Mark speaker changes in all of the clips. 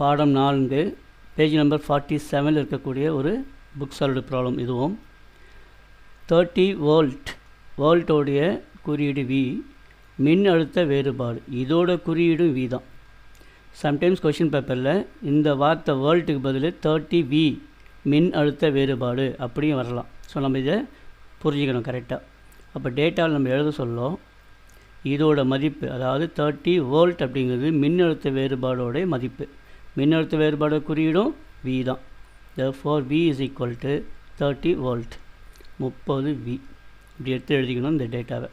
Speaker 1: பாடம் நான்கு page number forty செவனில் இருக்கக்கூடிய ஒரு புக் சால்வ்டு ப்ராப்ளம் இதுவும். தேர்ட்டி வோல்ட் வோல்ட்டோடைய குறியீடு வி மின் அழுத்த வேறுபாடு. இதோட குறியீடும் வி தான். சம்டைம்ஸ் கொஷின் பேப்பரில் இந்த வார்த்தை வேர்ல்ட்டுக்கு பதில் தேர்ட்டி வி மின் அழுத்த வேறுபாடு அப்படியும் வரலாம். ஸோ நம்ம இதை புரிஞ்சுக்கணும் கரெக்டாக அப்போ டேட்டாவில் நம்ம எழுத சொல்லோம். இதோட மதிப்பு அதாவது தேர்ட்டி வோல்ட் அப்படிங்கிறது மின்னழுத்த வேறுபாடோடைய மதிப்பு. மின்னழுத்த வேறுபாடு குறியீடும் வி தான். For V is equal to thirty volt முப்பது வி இப்படி எடுத்து எழுதிக்கணும் இந்த டேட்டாவை.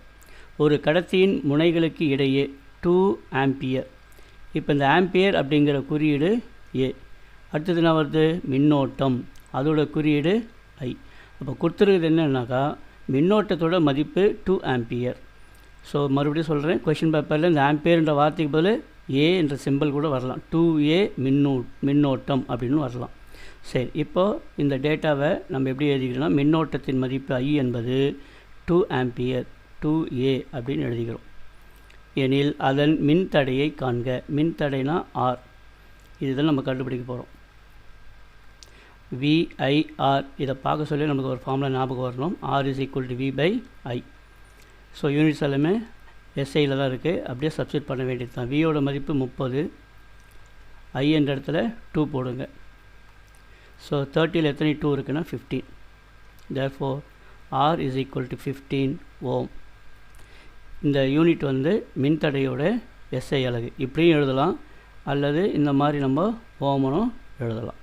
Speaker 1: ஒரு கடத்தியின் முனைகளுக்கு இடையே டூ ஆம்பியர் இப்போ இந்த ஆம்பியர் அப்படிங்கிற குறியீடு ஏ அடுத்தது என்ன வருது? மின்னோட்டம். அதோட குறியீடு ஐ அப்போ கொடுத்துருக்குது என்னன்னாக்கா மின்னோட்டத்தோட மதிப்பு டூ ஆம்பியர் ஸோ மறுபடியும் சொல்கிறேன் கொஷின் பேப்பரில் இந்த ஆம்பியர்ன்ற வார்த்தைக்கு பதில் ஏ என்ற சிம்பிள் கூட வரலாம். டூ ஏ மின்னூ மின்னோட்டம் அப்படின்னு வரலாம். சரி இப்போது இந்த டேட்டாவை நம்ம எப்படி எழுதிக்கிறோம்னா மின்னோட்டத்தின் மதிப்பு ஐ என்பது டூ ஆம்பியர் டூ ஏ அப்படின்னு எழுதிக்கிறோம். எனில் அதன் மின்தடையை காண்க. மின்தடைனா ஆர் இதுதான் நம்ம கண்டுபிடிக்க போகிறோம் விஐஆர் இதை பார்க்க சொல்லி நமக்கு ஒரு ஃபார்மில் ஞாபகம் வரணும். R is equal to V by I so units எல்லாமே எஸ்ஐயில் தான் இருக்குது அப்படியே சப்ஸ்டியூட் பண்ண வேண்டியது தான். வியோட மதிப்பு முப்பது. ஐன்ற இடத்துல டூ போடுங்க. ஸோ தேர்ட்டியில் எத்தனை டூ இருக்குன்னா fifteen there for R is equal to fifteen ohm இந்த யூனிட் வந்து மின்தடையோட எஸ்ஐ அலகு. இப்படியும் எழுதலாம். அல்லது இந்த மாதிரி நம்ம ஓமனும் எழுதலாம்.